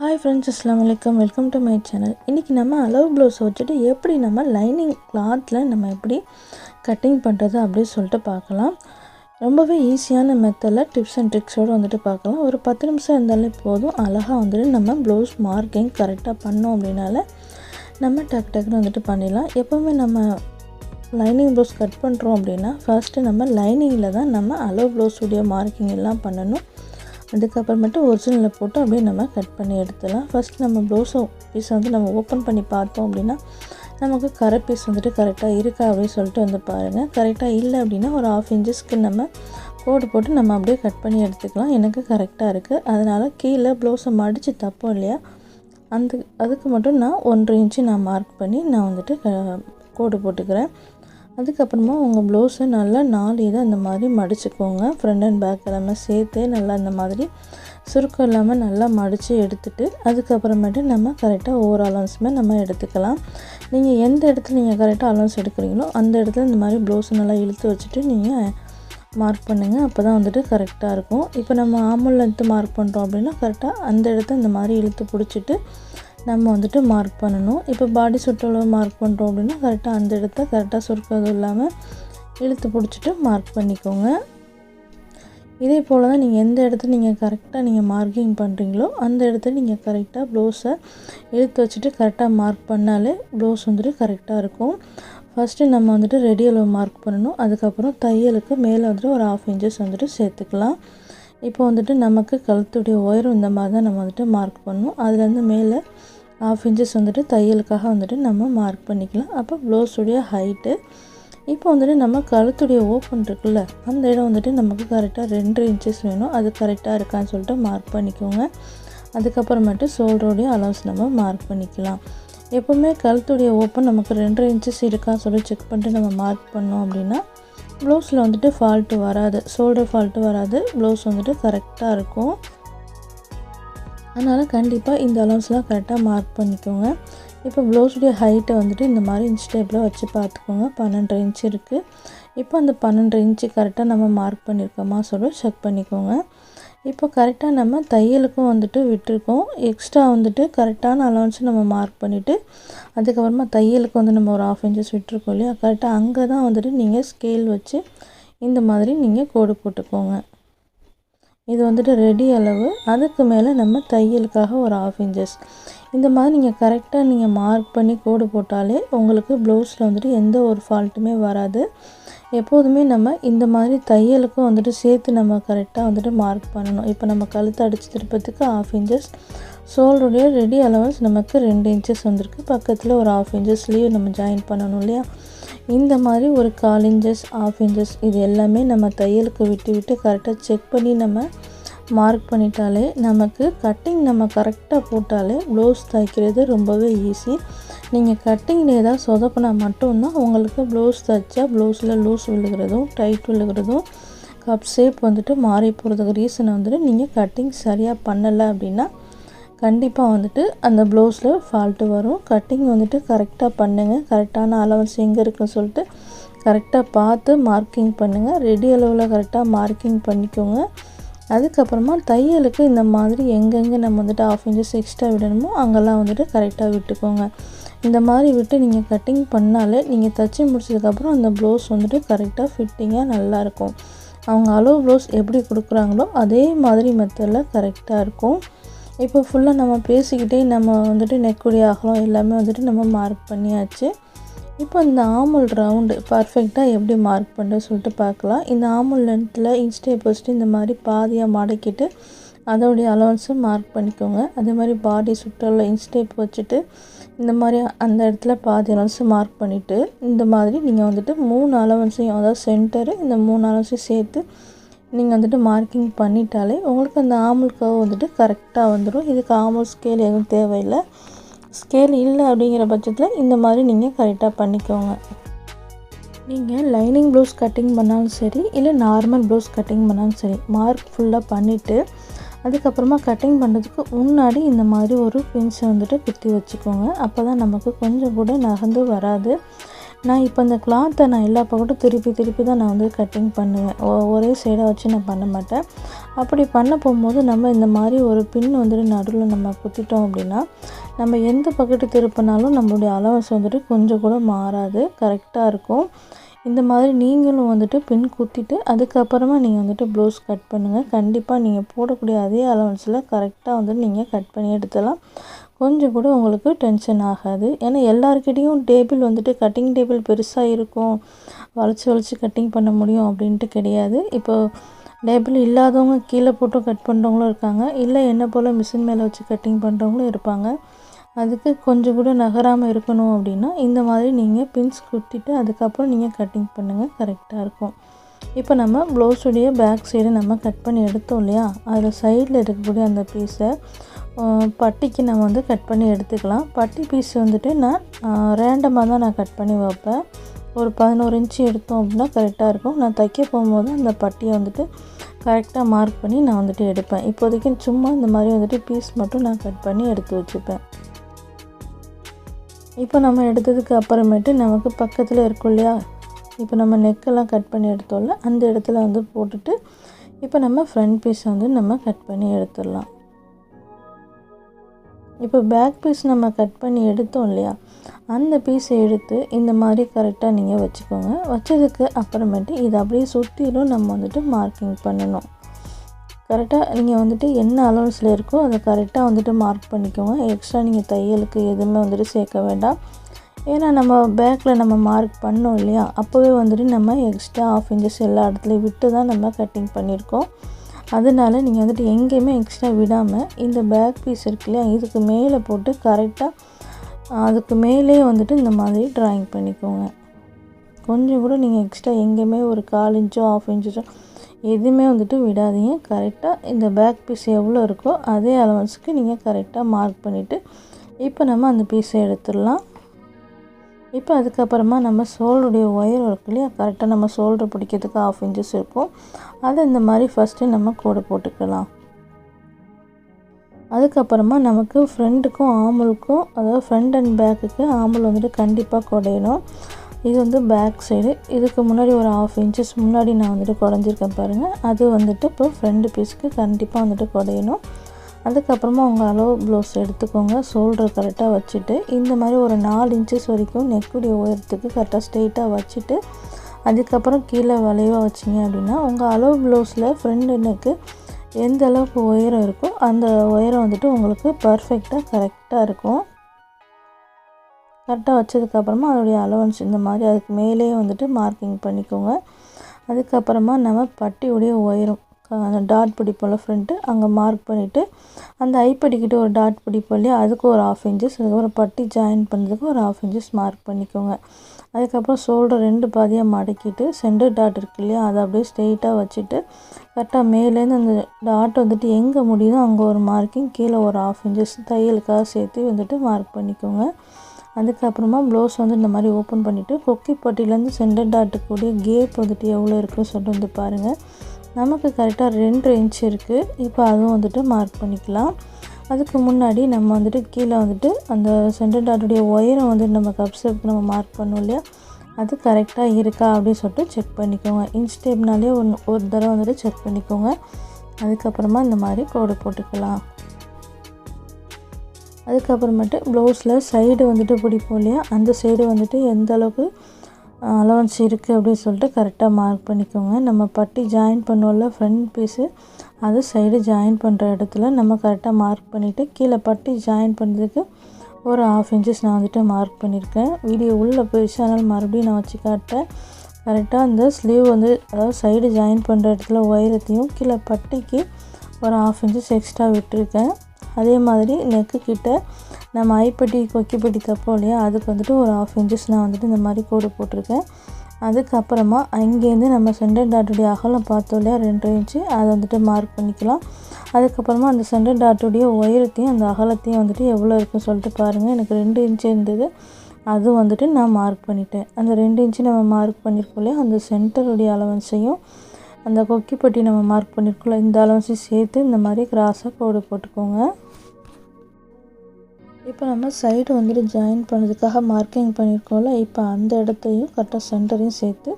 Hi friends அஸ்லாம் வலைக்கம் welcome to my channel இன்றைக்கி நம்ம அளவு ப்ளவுஸை வச்சுட்டு எப்படி நம்ம லைனிங் கிளாத்தில் நம்ம எப்படி கட்டிங் பண்ணுறது அப்படின்னு சொல்லிட்டு பார்க்கலாம். ரொம்பவே ஈஸியான மெத்தடில் டிப்ஸ் அண்ட் ட்ரிக்ஸோடு வந்துட்டு பார்க்கலாம். ஒரு பத்து நிமிஷம் இருந்தாலே போதும். அழகாக வந்துட்டு நம்ம ப்ளவுஸ் மார்க்கிங் கரெக்டாக பண்ணோம் அப்படின்னால நம்ம டக்கு டக்குன்னு வந்துட்டு பண்ணிடலாம். எப்போவுமே நம்ம லைனிங் ப்ளவுஸ் கட் பண்ணுறோம் அப்படின்னா ஃபர்ஸ்ட்டு நம்ம லைனிங்கில் தான் நம்ம அளவு ப்ளவுஸுடைய மார்க்கிங் எல்லாம் பண்ணணும். அதுக்கப்புறமேட்டு ஒரிஜினலில் போட்டு அப்படியே நம்ம கட் பண்ணி எடுத்துடலாம். ஃபஸ்ட் நம்ம ப்ளவுஸை பீஸை வந்து நம்ம ஓப்பன் பண்ணி பார்த்தோம் அப்படின்னா நமக்கு கரை பீஸ் வந்துட்டு கரெக்டாக இருக்கா அப்படின்னு சொல்லிட்டு வந்து பாருங்கள் கரெக்டாக இல்லை அப்படின்னா ஒரு ஆஃப் இன்ச்சஸ்க்கு நம்ம கோடு போட்டு நம்ம அப்படியே கட் பண்ணி எடுத்துக்கலாம். எனக்கு கரெக்டாக இருக்குது அதனால் கீழே ப்ளவுஸை மடித்து தப்போம் இல்லையா? அந்த அதுக்கு மட்டும் நான் ஒன்றரை இன்ச்சு நான் மார்க் பண்ணி நான் வந்துட்டு கோடு போட்டுக்கிறேன். அதுக்கப்புறமா உங்கள் ப்ளவுஸை நல்லா நாலு இதை அந்த மாதிரி மடிச்சுக்கோங்க. ஃப்ரண்ட் அண்ட் பேக் எல்லாமே சேர்த்து நல்லா அந்த மாதிரி சுருக்கம் இல்லாமல் நல்லா மடித்து எடுத்துகிட்டு அதுக்கப்புறமேட்டு நம்ம கரெக்டாக ஒவ்வொரு அலவன்ஸுமே நம்ம எடுத்துக்கலாம். நீங்கள் எந்த இடத்துல நீங்கள் கரெக்டாக அலவன்ஸ் எடுக்கிறீங்களோ அந்த இடத்துல இந்த மாதிரி ப்ளவுஸை நல்லா இழுத்து வச்சுட்டு நீங்கள் மார்க் பண்ணுங்கள் அப்போ தான் வந்துட்டு கரெக்டாக இருக்கும். இப்போ நம்ம ஆமல் லென்த்து மார்க் பண்ணுறோம் அப்படின்னா கரெக்டாக அந்த இடத்த இந்த மாதிரி இழுத்து பிடிச்சிட்டு நம்ம வந்துட்டு மார்க் பண்ணணும். இப்போ பாடி சுற்றளவு மார்க் பண்ணுறோம் அப்படின்னா கரெக்டாக அந்த இடத்த கரெக்டாக சுருக்கிறது இல்லாமல் இழுத்து பிடிச்சிட்டு மார்க் பண்ணிக்கோங்க. இதே போல் தான் நீங்கள் எந்த இடத்துல நீங்கள் கரெக்டாக நீங்கள் மார்க்கிங் பண்ணுறீங்களோ அந்த இடத்துல நீங்கள் கரெக்டாக ப்ளவுஸை இழுத்து வச்சுட்டு கரெக்டாக மார்க் பண்ணாலே ப்ளவுஸ் வந்துட்டு கரெக்டாக இருக்கும். ஃபஸ்ட்டு நம்ம வந்துட்டு ரெடி அளவு மார்க் பண்ணணும். அதுக்கப்புறம் தையலுக்கு மேலே வந்துட்டு ஒரு ஆஃப் இன்ச்சஸ் வந்துட்டு சேர்த்துக்கலாம். இப்போ வந்துட்டு நமக்கு கழுத்துடைய உயரம் இந்த மாதிரி தான் நம்ம வந்துட்டு மார்க் பண்ணணும். அதுலேருந்து மேலே ஆஃப் இன்ச்சஸ் வந்துட்டு தையலுக்காக வந்துட்டு நம்ம மார்க் பண்ணிக்கலாம். அப்போ ப்ளவுஸுடைய ஹைட்டு இப்போ வந்துட்டு நம்ம கழுத்துடைய ஓப்பன் இருக்குல்ல அந்த இடம் வந்துட்டு நமக்கு கரெக்டாக ரெண்டு இன்ச்சஸ் வேணும். அது கரெக்டாக இருக்கான்னு சொல்லிட்டு மார்க் பண்ணிக்கோங்க. அதுக்கப்புறமேட்டு ஷோல்டருடைய அலவுஸ் நம்ம மார்க் பண்ணிக்கலாம். எப்போவுமே கழுத்துடைய ஓப்பன் நமக்கு ரெண்டரை இன்ச்சஸ் இருக்கான்னு சொல்லி செக் பண்ணிட்டு நம்ம மார்க் பண்ணோம் அப்படின்னா ப்ளவுஸில் வந்துட்டு ஃபால்ட்டு வராது. ஷோல்டர் ஃபால்ட்டு வராது. ப்ளவுஸ் வந்துட்டு கரெக்டாக இருக்கும். அதனால் கண்டிப்பாக இந்த அலவுன்ஸ்லாம் கரெக்டாக மார்க் பண்ணிக்கோங்க. இப்போ ப்ளவுஸுடைய ஹைட்டை வந்துட்டு இந்த மாதிரி இன்ச் டேப்பில் வச்சு பார்த்துக்கோங்க. பன்னெண்டு இன்ச் இருக்குது இப்போ அந்த பன்னெண்டு இன்ச்சு கரெக்டாக நம்ம மார்க் பண்ணியிருக்கோமா சொல்லி செக் பண்ணிக்கோங்க. இப்போ கரெக்டாக நம்ம தையலுக்கும் வந்துட்டு விட்டுருக்கோம். எக்ஸ்ட்ரா வந்துட்டு கரெக்டான அலவன்ஸ் நம்ம மார்க் பண்ணிவிட்டு அதுக்கப்புறமா தையலுக்கு வந்து நம்ம ஒரு ஆஃப் இன்ச்சஸ் விட்டுருக்கோம் இல்லையா? கரெக்டாக அங்கே தான் வந்துட்டு நீங்கள் ஸ்கேல் வச்சு இந்த மாதிரி நீங்கள் கோடு போட்டுக்கோங்க. இது வந்துட்டு ரெடி அளவு. அதுக்கு மேலே நம்ம தையலுக்காக ஒரு ஆஃப் இன்ச்சஸ் இந்த மாதிரி நீங்கள் கரெக்டாக நீங்கள் மார்க் பண்ணி கோடு போட்டாலே உங்களுக்கு ப்ளவுஸில் வந்துட்டு எந்த ஒரு ஃபால்ட்டுமே வராது. எப்போதுமே நம்ம இந்த மாதிரி தையலுக்கும் வந்துட்டு சேர்த்து நம்ம கரெக்டாக வந்துட்டு மார்க் பண்ணணும். இப்போ நம்ம கழுத்து அடித்து திருப்பத்துக்கு ஆஃப் இன்ச்சஸ் ஷோல்டருடைய ரெடி அலவன்ஸ் நமக்கு ரெண்டு இன்ச்சஸ் வந்திருக்கு. பக்கத்தில் ஒரு ஆஃப் இன்ச்சஸ் ஸ்லீவ் நம்ம ஜாயின் பண்ணணும் இல்லையா? இந்த மாதிரி ஒரு கால் இன்ச்சஸ் ஆஃப் இன்ச்சஸ் இது எல்லாமே நம்ம தையலுக்கு விட்டு விட்டு கரெக்டாக செக் பண்ணி நம்ம மார்க் பண்ணிட்டாலே நமக்கு கட்டிங் நம்ம கரெக்டாக போட்டாலே ப்ளவுஸ் தைக்கிறது ரொம்பவே ஈஸி நீங்கள் கட்டிங்கில் ஏதாவது சொதப்பினா மட்டும்தான் உங்களுக்கு ப்ளவுஸ் தைச்சா ப்ளவுஸில் லூஸ் விழுகிறதும் டைட் விழுகிறதும் கப் ஷேப் வந்துட்டு மாறி போகிறதுக்கு ரீசன் வந்துட்டு நீங்கள் கட்டிங் சரியாக பண்ணலை அப்படின்னா கண்டிப்பாக வந்துட்டு அந்த ப்ளவுஸில் ஃபால்ட்டு வரும். கட்டிங் வந்துட்டு கரெக்டாக பண்ணுங்கள் கரெக்டான அலவன்ஸ் எங்கே இருக்குன்னு சொல்லிட்டு கரெக்டாக பார்த்து மார்க்கிங் பண்ணுங்கள் ரெடி அளவில் கரெக்டாக மார்க்கிங் பண்ணிக்கோங்க. அதுக்கப்புறமா தையலுக்கு இந்த மாதிரி எங்கெங்கே நம்ம வந்துட்டு ஆஃப் இன்ச்சஸ் எக்ஸ்ட்ரா விடணுமோ அங்கெல்லாம் வந்துட்டு கரெக்டாக விட்டுக்கோங்க. இந்த மாதிரி விட்டு நீங்கள் கட்டிங் பண்ணாலே நீங்கள் தைச்சி முடிச்சதுக்கப்புறம் அந்த ப்ளவுஸ் வந்துட்டு கரெக்டாக ஃபிட்டிங்காக நல்லாயிருக்கும் அவங்க அளவு ப்ளவுஸ் எப்படி கொடுக்குறாங்களோ அதே மாதிரி மெத்தடில் கரெக்டாக இருக்கும். இப்போ ஃபுல்லாக நம்ம பேசிக்கிட்டே நம்ம வந்துட்டு நெக்குடி அகலம் எல்லாமே வந்துட்டு நம்ம மார்க் பண்ணியாச்சு. இப்போ இந்த ஆமுல் ரவுண்டு பர்ஃபெக்டாக எப்படி மார்க் பண்ணுறது சொல்லிட்டு பார்க்கலாம். இந்த ஆமுல் லென்த்தில் இன்ஸ்டேப் வச்சுட்டு இந்த மாதிரி பாதியாக மடக்கிட்டு அதோடைய அலவன்ஸும் மார்க் பண்ணிக்கோங்க. அதே மாதிரி பாடி சுற்றல இன்ஸ்டேப் வச்சுட்டு இந்த மாதிரி அந்த இடத்துல பாதி அலவன்ஸும் மார்க் பண்ணிவிட்டு இந்த மாதிரி நீங்கள் வந்துட்டு மூணு அலவன்ஸையும் அதாவது சென்டரு இந்த மூணு அலவன்ஸையும் சேர்த்து நீங்கள் வந்துட்டு மார்க்கிங் பண்ணிட்டாலே உங்களுக்கு அந்த ஆமுல் கவ் வந்துட்டு கரெக்டாக வந்துடும் இதுக்கு ஆமுல் ஸ்கேல் எதுவும் தேவையில்லை. ஸ்கேல் இல்லை அப்படிங்கிற பட்சத்தில் இந்த மாதிரி நீங்கள் கரெக்டாக பண்ணிக்கோங்க. நீங்கள் லைனிங் ப்ளவுஸ் கட்டிங் பண்ணாலும் சரி இல்லை நார்மல் ப்ளவுஸ் கட்டிங் பண்ணாலும் சரி மார்க் ஃபுல்லாக பண்ணிவிட்டு அதுக்கப்புறமா கட்டிங் பண்ணுறதுக்கு முன்னாடி இந்த மாதிரி ஒரு பின்ஸை வந்துட்டு குத்தி வச்சுக்கோங்க. அப்போ தான் நமக்கு கொஞ்சம் கூட நகர்ந்து வராது. நான் இப்போ இந்த கிளாத்தை நான் எல்லா பக்கட்டும் திருப்பி திருப்பி தான் நான் வந்து கட்டிங் பண்ணுவேன். ஒ- ஒரே சைடாக வச்சு நான் பண்ண மாட்டேன். அப்படி பண்ண போகும்போது நம்ம இந்த மாதிரி ஒரு பின் வந்துட்டு நடுவில் நம்ம குத்திட்டோம் அப்படின்னா நம்ம எந்த பக்கெட்டு திருப்பினாலும் நம்மளுடைய அலவன்ஸ் வந்துட்டு கொஞ்சம் கூட மாறாது. கரெக்டாக இருக்கும். இந்த மாதிரி நீங்களும் வந்துட்டு பின் குத்திட்டு அதுக்கப்புறமா நீங்கள் வந்துட்டு ப்ளவுஸ் கட் பண்ணுங்கள் கண்டிப்பாக நீங்கள் போடக்கூடிய அதே அலவன்ஸில் கரெக்டாக வந்துட்டு நீங்கள் கட் பண்ணி எடுத்துடலாம். கொஞ்சம் கூட உங்களுக்கு டென்ஷன் ஆகாது. ஏன்னா எல்லாருக்கிட்டேயும் டேபிள் வந்துட்டு கட்டிங் டேபிள் பெருசாக இருக்கும். வளைச்சி வளைச்சி கட்டிங் பண்ண முடியும் அப்படின்ட்டு கிடையாது. இப்போ டேபிள் இல்லாதவங்க கீழே போட்டு கட் பண்ணுறவங்களும் இருக்காங்க. இல்லை என்ன போல் மிஷின் மேலே வச்சு கட்டிங் பண்ணுறவங்களும் இருப்பாங்க. அதுக்கு கொஞ்சம் கூட நகராமல் இருக்கணும் அப்படின்னா இந்த மாதிரி நீங்கள் பின்ஸ் குத்திட்டு அதுக்கப்புறம் நீங்கள் கட்டிங் பண்ணுங்கள் கரெக்டாக இருக்கும். இப்போ நம்ம ப்ளவுஸுடைய பேக் சைடு நம்ம கட் பண்ணி எடுத்தோம் இல்லையா? அதில் சைடில் இருக்கக்கூடிய அந்த பீஸை பட்டிக்கு நம்ம வந்து கட் பண்ணி எடுத்துக்கலாம். பட்டி பீஸ் வந்துட்டு நான் ரேண்டமாக தான் நான் கட் பண்ணி வைப்பேன். ஒரு பதினோரு இன்ச்சு எடுத்தோம் அப்படின்னா கரெக்டாக இருக்கும். நான் தைக்க போகும்போது அந்த பட்டியை வந்துட்டு கரெக்டாக மார்க் பண்ணி நான் வந்துட்டு எடுப்பேன். இப்போதைக்கு சும்மா இந்த மாதிரி வந்துட்டு பீஸ் மட்டும் நான் கட் பண்ணி எடுத்து வச்சுப்பேன். இப்போ நம்ம எடுத்ததுக்கு அப்புறமேட்டு நமக்கு பக்கத்தில் இருக்கும் இல்லையா? இப்போ நம்ம நெக்கெல்லாம் கட் பண்ணி எடுத்தோம்ல அந்த இடத்துல வந்து போட்டுட்டு இப்போ நம்ம ஃப்ரண்ட் பீஸ் வந்து நம்ம கட் பண்ணி எடுத்துடலாம். இப்போ பேக் பீஸ் நம்ம கட் பண்ணி எடுத்தோம் இல்லையா? அந்த பீஸை எடுத்து இந்த மாதிரி கரெக்டாக நீங்கள் வச்சுக்கோங்க. வச்சதுக்கு அப்புறமேட்டு இதை அப்படியே சுற்றிலும் நம்ம வந்துட்டு மார்க்கிங் பண்ணணும். கரெக்டாக நீங்கள் வந்துட்டு என்ன அலவன்ஸில் இருக்கோ அதை கரெக்டாக வந்துட்டு மார்க் பண்ணிக்கோங்க. எக்ஸ்ட்ரா நீங்கள் தையலுக்கு எதுவுமே வந்துட்டு சேர்க்க வேண்டாம். ஏன்னா நம்ம பேக்கில் நம்ம மார்க் பண்ணோம் இல்லையா? அப்போவே வந்துட்டு நம்ம எக்ஸ்ட்ரா ஆஃப் இன்ச்சஸ் எல்லா இடத்துலையும் விட்டு தான் நம்ம கட்டிங் பண்ணியிருக்கோம். அதனால நீங்கள் வந்துட்டு எங்கேயுமே எக்ஸ்ட்ரா விடாமல் இந்த பேக் பீஸ் இருக்குல்லையா இதுக்கு மேலே போட்டு கரெக்டாக அதுக்கு மேலே வந்துட்டு இந்த மாதிரி ட்ராயிங் பண்ணிக்கோங்க. கொஞ்சம் கூட நீங்கள் எக்ஸ்ட்ரா எங்கேயுமே ஒரு கால் இன்ச்சோ ஆஃப் இன்ச்சோ எதுவுமே வந்துட்டு விடாதீங்க. கரெக்டாக இந்த பேக் பீஸ் எவ்வளோ இருக்கோ அதே அலவன்ஸுக்கு நீங்கள் கரெக்டாக மார்க் பண்ணிவிட்டு இப்போ நம்ம அந்த பீஸை எடுத்துடலாம். இப்போ அதுக்கப்புறமா நம்ம சோலுடைய ஒயர் இருக்கு இல்லையா? கரெக்டாக நம்ம சோல்டர் பிடிக்கிறதுக்கு ஆஃப் இன்ச்சஸ் இருக்கும். அதை இந்த மாதிரி ஃபஸ்ட்டு நம்ம கோடு போட்டுக்கலாம். அதுக்கப்புறமா நமக்கு ஃப்ரண்ட்டுக்கும் ஆமுலுக்கும் அதாவது ஃப்ரண்ட் அண்ட் பேக்குக்கு ஆமுல் வந்துட்டு கண்டிப்பாக குடையணும். இது வந்து பேக் சைடு இதுக்கு முன்னாடி ஒரு ஆஃப் இன்ச்சஸ் முன்னாடி நான் வந்துட்டு குடஞ்சிருக்கேன் பாருங்கள் அது வந்துட்டு இப்போ ஃப்ரண்ட் பீஸ்க்கு கண்டிப்பாக வந்துட்டு குடையணும். அதுக்கப்புறமா உங்கள் அளவு ப்ளவுஸ் எடுத்துக்கோங்க. ஷோல்டர் கரெக்டாக வச்சுட்டு இந்த மாதிரி ஒரு நாலு இன்ச்சஸ் வரைக்கும் நெக்குடைய உயரத்துக்கு கரெக்டாக ஸ்ட்ரெயிட்டாக வச்சுட்டு அதுக்கப்புறம் கீழே வளைவாக வச்சிங்க அப்படின்னா உங்கள் அளவு ப்ளவுஸில் ஃப்ரெண்டுனுக்கு நெக்கு எந்த அளவுக்கு உயரம் இருக்கோ அந்த உயரம் வந்துட்டு உங்களுக்கு பர்ஃபெக்டாக கரெக்டாக இருக்கும். கரெக்டாக வச்சதுக்கப்புறமா அதோடைய அலவன்ஸ் இந்த மாதிரி அதுக்கு மேலேயே வந்துட்டு மார்க்கிங் பண்ணிக்கோங்க. அதுக்கப்புறமா நம்ம பட்டியுடைய உயரம். அந்த டாட் பிடிப்போம்ல ஃப்ரண்ட்டு அங்கே மார்க் பண்ணிவிட்டு அந்த ஐப்படிக்கிட்ட ஒரு டாட் பிடிப்போம் இல்லையா அதுக்கு ஒரு ஆஃப் இன்ச்சஸ் அதுக்கப்புறம் பட்டி ஜாயின் பண்ணுறதுக்கு ஒரு ஆஃப் இன்ச்சஸ் மார்க் பண்ணிக்கோங்க. அதுக்கப்புறம் ஷோல்டர் ரெண்டு பாதியாக மடக்கிட்டு சென்டர் டாட் இருக்கு இல்லையா அதை அப்படியே ஸ்ட்ரெயிட்டாக வச்சுட்டு கரெக்டாக மேலேருந்து அந்த டாட் வந்துட்டு எங்கே முடியுதோ அங்கே ஒரு மார்க்கிங் கீழே ஒரு ஆஃப் இன்ச்சஸ் தையலுக்காக சேர்த்து வந்துட்டு மார்க் பண்ணிக்கோங்க. அதுக்கப்புறமா ப்ளவுஸ் வந்து இந்த மாதிரி ஓப்பன் பண்ணிவிட்டு கொக்கி பட்டியிலேருந்து சென்டர் டாட்டுக்கூடிய கேப் வந்துட்டு எவ்வளோ இருக்குன்னு சொல்லிட்டு வந்து பாருங்கள் நமக்கு கரெக்டாக ரெண்டு இன்ச் இருக்குது இப்போ அதுவும் வந்துட்டு மார்க் பண்ணிக்கலாம். அதுக்கு முன்னாடி நம்ம வந்துட்டு கீழே வந்துட்டு அந்த சென்டர் டாட்டுடைய ஒயரை வந்துட்டு நம்ம கப் ஸ்டெப்க்கு நம்ம மார்க் பண்ணோம் இல்லையா? அது கரெக்டாக இருக்கா அப்படின்னு சொல்லிட்டு செக் பண்ணிக்கோங்க. இன்ச் டேப்னாலே ஒன்று ஒரு தடவை வந்துட்டு செக் பண்ணிக்கோங்க. அதுக்கப்புறமா இந்த மாதிரி கோடு போட்டுக்கலாம். அதுக்கப்புறமேட்டு ப்ளவுஸில் சைடு வந்துட்டு பிடிப்போம் இல்லையா? அந்த சைடு வந்துட்டு எந்த அளவுக்கு அலவன்ஸ் இருக்குது அப்படின்னு சொல்லிட்டு கரெக்டாக மார்க் பண்ணிக்கோங்க. நம்ம பட்டி ஜாயின் பண்ணுவோம்ல ஃப்ரண்ட் பீஸு அது சைடு ஜாயின் பண்ணுற இடத்துல நம்ம கரெக்டாக மார்க் பண்ணிவிட்டு கீழே பட்டி ஜாயின் பண்ணுறதுக்கு ஒரு ஆஃப் இன்ச்சஸ் நான் வந்துட்டு மார்க் பண்ணியிருக்கேன் வீடியோ உள்ளே போயிடுச்சு அதனால் மறுபடியும் நான் வச்சு காட்டேன் கரெக்டாக அந்த ஸ்லீவ் வந்து அதாவது சைடு ஜாயின் பண்ணுற இடத்துல உயரத்தையும் கீழே பட்டிக்கு ஒரு ஆஃப் இன்ச்சஸ் எக்ஸ்ட்ரா விட்டுருக்கேன். அதே மாதிரி நெக்கு கிட்டே நம்ம ஐப்பட்டி கொக்கிப்பட்டி தப்போ இல்லையா? அதுக்கு வந்துட்டு ஒரு ஆஃப் இன்ச்சஸ் நான் வந்துட்டு இந்த மாதிரி கோடு போட்டிருக்கேன். அதுக்கப்புறமா அங்கேருந்து நம்ம சென்டர் டாட்டுடைய அகலம் பார்த்தோம் இல்லையா? ரெண்டு இன்ச்சு அதை வந்துட்டு மார்க் பண்ணிக்கலாம். அதுக்கப்புறமா அந்த சென்டர் டாட்டுடைய உயரத்தையும் அந்த அகலத்தையும் வந்துட்டு எவ்வளோ இருக்குன்னு சொல்லிட்டு பாருங்கள் எனக்கு ரெண்டு இன்ச்சு இருந்தது. அது வந்துட்டு நான் மார்க் பண்ணிட்டேன். அந்த ரெண்டு இன்ச்சு நம்ம மார்க் பண்ணியிருக்கோம் இல்லையா? அந்த சென்டருடைய அலவன்ஸையும் அந்த கொக்கிப்பட்டி நம்ம மார்க் பண்ணியிருக்கோம்ல இந்த அலவன்ஸையும் சேர்த்து இந்த மாதிரி கிராஸாக கோடு போட்டுக்கோங்க. இப்போ நம்ம சைடு வந்துட்டு ஜாயின் பண்ணதுக்காக மார்க்கிங் பண்ணியிருக்கோம்ல இப்போ அந்த இடத்தையும் கரெக்டாக சென்டரையும் சேர்த்து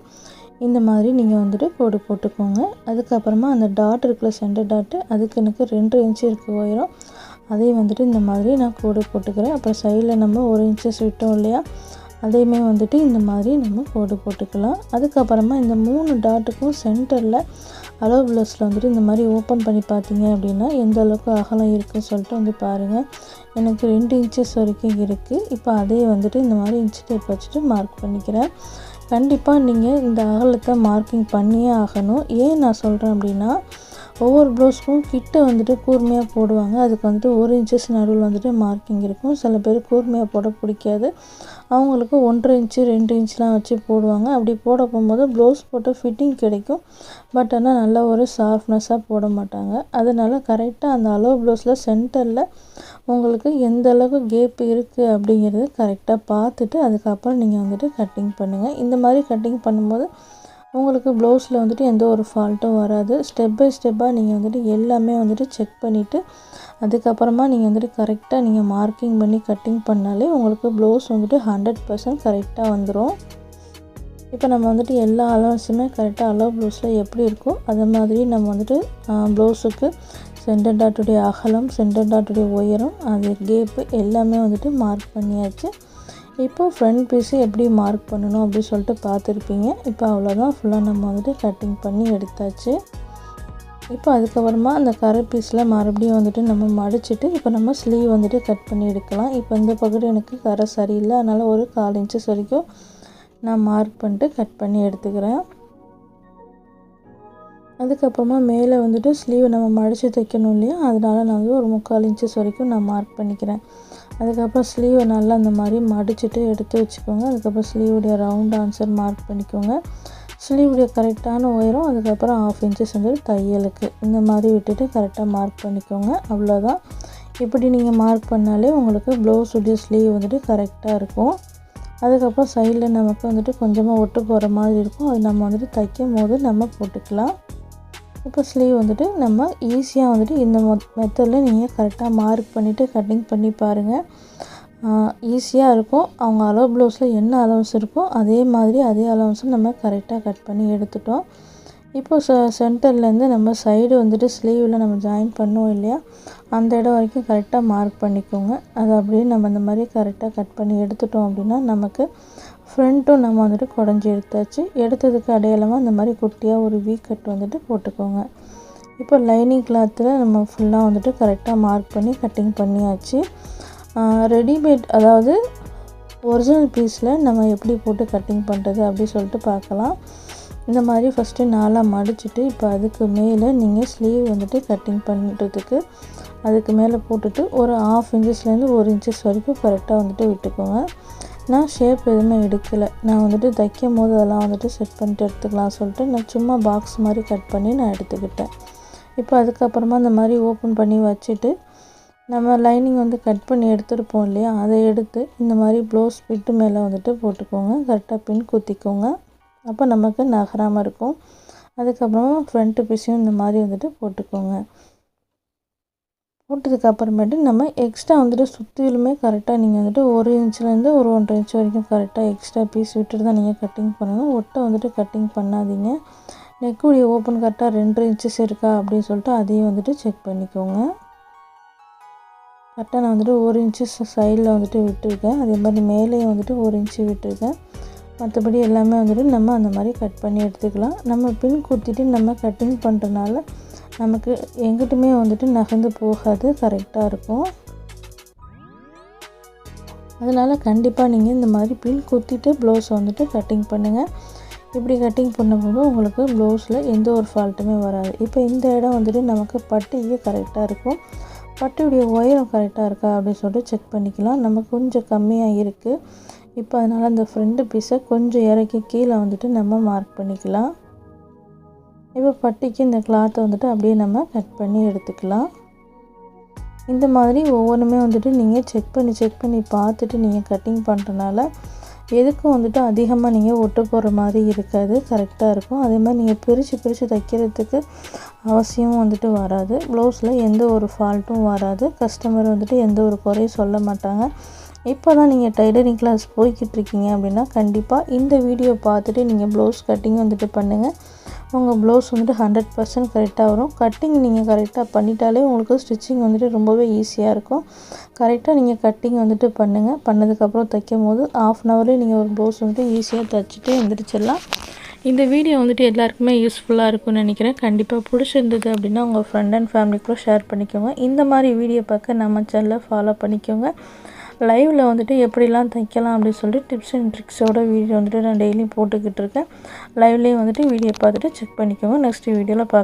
இந்த மாதிரி நீங்கள் வந்துட்டு கோடு போட்டுக்கோங்க. அதுக்கப்புறமா அந்த டாட் இருக்குல்ல சென்டர் டாட்டு அதுக்கு எனக்கு ரெண்டு இன்ச்சு இருக்குது உயரம். அதையும் வந்துட்டு இந்த மாதிரி நான் கோடு போட்டுக்கிறேன். அப்புறம் சைடில் நம்ம ஒரு இன்ச்சஸ் விட்டோம் இல்லையா அதையுமே வந்துட்டு இந்த மாதிரி நம்ம கோடு போட்டுக்கலாம். அதுக்கப்புறமா இந்த மூணு டாட்டுக்கும் சென்டரில் அலோ ப்ளஸில் வந்துட்டு இந்த மாதிரி ஓப்பன் பண்ணி பார்த்தீங்க அப்படின்னா எந்த அளவுக்கு அகலம் இருக்குதுன்னு சொல்லிட்டு வந்து பாருங்கள் எனக்கு ரெண்டு இன்ச்சஸ் வரைக்கும் இருக்குது இப்போ அதையே வந்துட்டு இந்த மாதிரி இன்ச்சு டேப் வச்சுட்டு மார்க் பண்ணிக்கிறேன். கண்டிப்பாக நீங்கள் இந்த அகலத்தை மார்க்கிங் பண்ணியே ஆகணும். ஏன் நான் சொல்கிறேன் அப்படின்னா ஒவ்வொரு ப்ளவுஸ்க்கும் கிட்ட வந்துட்டு கூர்மையாக போடுவாங்க. அதுக்கு வந்துட்டு ஒரு இன்ச்சஸ் நடுவில் வந்துட்டு மார்க்கிங் இருக்கும். சில பேர் கூர்மையாக போட பிடிக்காது. அவங்களுக்கு ஒன்றரை இன்ச்சு ரெண்டு இன்ச்லாம் வச்சு போடுவாங்க. அப்படி போட போகும்போது ப்ளவுஸ் போட்டு ஃபிட்டிங் கிடைக்கும். பட் ஆனால் நல்லா ஒரு சாஃப்ட்னஸாக போட மாட்டாங்க. அதனால் கரெக்டாக அந்த அளவு ப்ளவுஸில் சென்டரில் உங்களுக்கு எந்த அளவுக்கு கேப் இருக்குது அப்படிங்கிறது கரெக்டாக பார்த்துட்டு அதுக்கப்புறம் நீங்கள் வந்துட்டு கட்டிங் பண்ணுங்கள் இந்த மாதிரி கட்டிங் பண்ணும்போது உங்களுக்கு ப்ளவுஸில் வந்துட்டு எந்த ஒரு ஃபால்ட்டும் வராது. ஸ்டெப் பை ஸ்டெப்பாக நீங்கள் வந்துட்டு எல்லாமே வந்துட்டு செக் பண்ணிவிட்டு அதுக்கப்புறமா நீங்கள் வந்துட்டு கரெக்டாக நீங்கள் மார்க்கிங் பண்ணி கட்டிங் பண்ணாலே உங்களுக்கு ப்ளவுஸ் வந்துட்டு ஹண்ட்ரட் பர்சன்ட் கரெக்டாக வந்துடும் இப்போ நம்ம வந்துட்டு எல்லா அலவன்ஸுமே கரெக்டாக அளவு ப்ளவுஸில் எப்படி இருக்கோ அது மாதிரி நம்ம வந்துட்டு ப்ளவுஸுக்கு சென்டர் டாட்டுடைய அகலம் சென்டர் டாட்டுடைய உயரம் அது கேப்பு எல்லாமே வந்துட்டு மார்க் பண்ணியாச்சு. இப்போது ஃப்ரண்ட் பீஸு எப்படி மார்க் பண்ணணும் அப்படின்னு சொல்லிட்டு பார்த்துருப்பீங்க. இப்போ அவ்வளோதான் ஃபுல்லாக நம்ம வந்துட்டு கட்டிங் பண்ணி எடுத்தாச்சு. இப்போ அதுக்கப்புறமா அந்த கரை பீஸில் மறுபடியும் வந்துட்டு நம்ம மடிச்சுட்டு இப்போ நம்ம ஸ்லீவ் வந்துட்டு கட் பண்ணி எடுக்கலாம். இப்போ இந்த பகுதி எனக்கு கரை சரியில்லை. அதனால் ஒரு கால் இன்ச்சஸ் வரைக்கும் நான் மார்க் பண்ணிட்டு கட் பண்ணி எடுத்துக்கிறேன். அதுக்கப்புறமா மேலே வந்துட்டு ஸ்லீவ் நம்ம மடித்து தைக்கணும் இல்லையா? அதனால் நான் வந்து ஒரு முக்கால் இன்ச்சஸ் வரைக்கும் நான் மார்க் பண்ணிக்கிறேன். அதுக்கப்புறம் ஸ்லீவை நல்லா அந்த மாதிரி மடிச்சுட்டு எடுத்து வச்சுக்கோங்க. அதுக்கப்புறம் ஸ்லீவுடைய ரவுண்ட் ஆன்சர் மார்க் பண்ணிக்கோங்க. ஸ்லீவுடைய கரெக்டான உயரம் அதுக்கப்புறம் ஆஃப் இன்ச்சஸ் வந்து தையலுக்கு. இந்த மாதிரி விட்டுட்டு கரெக்டாக மார்க் பண்ணிக்கோங்க. அவ்வளோதான் இப்படி நீங்கள் மார்க் பண்ணாலே உங்களுக்கு ப்ளவுஸுடைய ஸ்லீவ் வந்துட்டு கரெக்டாக இருக்கும். அதுக்கப்புறம் சைடில் நமக்கு வந்துட்டு கொஞ்சமாக ஒட்டு போகிற மாதிரி இருக்கும். அது நம்ம வந்துட்டு தைக்கும் போது நம்ம போட்டுக்கலாம். இப்போ ஸ்லீவ் வந்துட்டு நம்ம ஈஸியாக வந்துட்டு இந்த மெத்தடில் நீங்கள் கரெக்டாக மார்க் பண்ணிவிட்டு கட்டிங் பண்ணி பாருங்கள் ஈஸியாக இருக்கும். அவங்க அளவு ப்ளவுஸில் என்ன அலவன்ஸ் இருக்கோ அதே மாதிரி அதே அலவன்ஸும் நம்ம கரெக்டாக கட் பண்ணி எடுத்துட்டோம். இப்போ ச சென்டர்லேருந்து நம்ம சைடு வந்துட்டு ஸ்லீவில் நம்ம ஜாயின் பண்ணோம் இல்லையா? அந்த இடம் வரைக்கும் கரெக்டாக மார்க் பண்ணிக்கோங்க. அது அப்படியே நம்ம இந்த மாதிரி கரெக்டாக கட் பண்ணி எடுத்துட்டோம் அப்படின்னா நமக்கு ஃப்ரண்ட்டும் நம்ம வந்துட்டு குடஞ்சி எடுத்தாச்சு. எடுத்ததுக்கு அடையாளமாக இந்த மாதிரி குட்டியாக ஒரு வீ கட் வந்துட்டு போட்டுக்கோங்க. இப்போ லைனிங் கிளாத்தில் நம்ம ஃபுல்லாக வந்துட்டு கரெக்டாக மார்க் பண்ணி கட்டிங் பண்ணியாச்சு. ரெடிமேட் அதாவது ஒரிஜினல் பீஸில் நம்ம எப்படி போட்டு கட்டிங் பண்ணுறது அப்படி சொல்லிட்டு பார்க்கலாம். இந்த மாதிரி ஃபஸ்ட்டு நாலாக மடிச்சுட்டு இப்போ அதுக்கு மேலே நீங்கள் ஸ்லீவ் வந்துட்டு கட்டிங் பண்ணுறதுக்கு அதுக்கு மேலே போட்டுட்டு ஒரு ஆஃப் இன்ச்சஸ்லேருந்து ஒரு இன்ச்சஸ் வரைக்கும் கரெக்டாக வந்துட்டு விட்டுக்கோங்க. நான் ஷேப் எதுவுமே எடுக்கலை. நான் வந்துட்டு தைக்கும் போது அதெல்லாம் வந்துட்டு செட் பண்ணிட்டு எடுத்துக்கலாம் சொல்லிட்டு நான் சும்மா பாக்ஸ் மாதிரி கட் பண்ணி நான் எடுத்துக்கிட்டேன். இப்போ அதுக்கப்புறமா இந்த மாதிரி ஓப்பன் பண்ணி வச்சுட்டு நம்ம லைனிங் வந்து கட் பண்ணி எடுத்துருப்போம் இல்லையா? அதை எடுத்து இந்த மாதிரி ப்ளவுஸ் பிட்டு மேலே வந்துட்டு போட்டுக்கோங்க. கரெக்டாக பின் குத்திக்கோங்க. அப்போ நமக்கு நகராமல் இருக்கும். அதுக்கப்புறமா ஃப்ரண்ட்டு பீஸையும் இந்த மாதிரி வந்துட்டு போட்டுக்கோங்க. போட்டதுக்கு அப்புறமேட்டு நம்ம எக்ஸ்ட்ரா வந்துட்டு சுற்றிலுமே கரெக்டாக நீங்கள் வந்துட்டு ஒரு இன்ச்லேருந்து ஒரு ஒன்றரை இன்ச் வரைக்கும் கரெக்டாக எக்ஸ்ட்ரா பீஸ் விட்டுட்டு தான் நீங்கள் கட்டிங் பண்ணணும். ஒட்டை வந்துட்டு கட்டிங் பண்ணாதீங்க. நெக்குடைய ஓப்பன் கரெக்டாக ரெண்டு இன்ச்சஸ் இருக்கா அப்படின்னு சொல்லிட்டு அதையும் வந்துட்டு செக் பண்ணிக்கோங்க. கரெக்டாக நான் வந்துட்டு ஒரு இன்ச்சு சைடில் வந்துட்டு விட்டுருக்கேன். அதே மாதிரி மேலேயும் வந்துட்டு ஒரு இன்ச்சு விட்டுருக்கேன். மற்றபடி எல்லாமே வந்துட்டு நம்ம அந்த மாதிரி கட் பண்ணி எடுத்துக்கலாம். நம்ம பின் குத்திட்டு நம்ம கட்டிங் பண்ணுறனால நமக்கு எங்கிட்டுமே வந்துட்டு நகர்ந்து போகாது கரெக்டாக இருக்கும். அதனால் கண்டிப்பாக நீங்கள் இந்த மாதிரி பின் குத்திட்டு ப்ளவுஸ் வந்துட்டு கட்டிங் பண்ணுங்கள் இப்படி கட்டிங் பண்ணும்போது உங்களுக்கு ப்ளவுஸில் எந்த ஒரு ஃபால்ட்டுமே வராது. இப்போ இந்த இடம் வந்துட்டு நமக்கு பட்டியே கரெக்டாக இருக்கும். பட்டியுடைய உயரம் கரெக்டாக இருக்கா அப்படின்னு சொல்லிட்டு செக் பண்ணிக்கலாம். நம்ம கொஞ்சம் கம்மியாக இருக்குது இப்போ அதனால் அந்த ஃப்ரெண்டு பீஸை கொஞ்சம் இறக்கி கீழே வந்துட்டு நம்ம மார்க் பண்ணிக்கலாம். இப்போ பட்டிக்கு இந்த கிளாத்தை வந்துட்டு அப்படியே நம்ம கட் பண்ணி எடுத்துக்கலாம். இந்த மாதிரி ஒவ்வொன்றுமே வந்துட்டு நீங்கள் செக் பண்ணி செக் பண்ணி பார்த்துட்டு நீங்கள் கட்டிங் பண்ணுறனால எதுக்கும் வந்துட்டு அதிகமாக நீங்கள் ஒட்டு போடுற மாதிரி இருக்காது. கரெக்டாக இருக்கும். அதே மாதிரி நீங்கள் பிரித்து பிரித்து தைக்கிறதுக்கு அவசியமும் வந்துட்டு வராது. ப்ளவுஸில் எந்த ஒரு ஃபால்ட்டும் வராது. கஸ்டமர் வந்துட்டு எந்த ஒரு குறையும் சொல்ல மாட்டாங்க. இப்போ தான் நீங்கள் டைலரிங் கிளாஸ் போய்கிட்டு இருக்கீங்க அப்படின்னா கண்டிப்பாக இந்த வீடியோ பார்த்துட்டு நீங்கள் ப்ளவுஸ் கட்டிங் வந்துட்டு பண்ணுங்கள் உங்கள் ப்ளவுஸ் வந்துட்டு ஹண்ட்ரட் பர்சன்ட் கரெக்டாக வரும். கட்டிங் நீங்கள் கரெக்டாக பண்ணிட்டாலே உங்களுக்கு ஸ்டிச்சிங் வந்துட்டு ரொம்பவே ஈஸியாக இருக்கும். கரெக்டாக நீங்கள் கட்டிங் வந்துட்டு பண்ணுங்கள் பண்ணதுக்கப்புறம் தைக்கும் போது ஆஃப் அன் ஹவர்லேயே நீங்கள் ஒரு ப்ளவுஸ் வந்துட்டு ஈஸியாக தைச்சிட்டு எந்திரிச்சிடலாம். இந்த வீடியோ வந்துட்டு எல்லாருக்குமே யூஸ்ஃபுல்லாக இருக்கும்னு நினைக்கிறேன். கண்டிப்பாக பிடிச்சிருந்தது அப்படின்னா உங்கள் ஃப்ரெண்ட் அண்ட் ஃபேமிலிக்குள்ளே ஷேர் பண்ணிக்கோங்க. இந்த மாதிரி வீடியோ பார்க்க நம்ம சேனலை ஃபாலோ பண்ணிக்கோங்க. லைவில் வந்துட்டு எப்படிலாம் தைக்கலாம் அப்படின்னு சொல்லிட்டு டிப்ஸ் அண்ட் ட்ரிக்ஸோட வீடியோ வந்துட்டு நான் டெய்லியும் போட்டுக்கிட்டு இருக்கேன். லைவ்லேயே வந்துட்டு வீடியோ பார்த்துட்டு செக் பண்ணிக்கோங்க. நெக்ஸ்ட் வீடியோவில் பார்க்க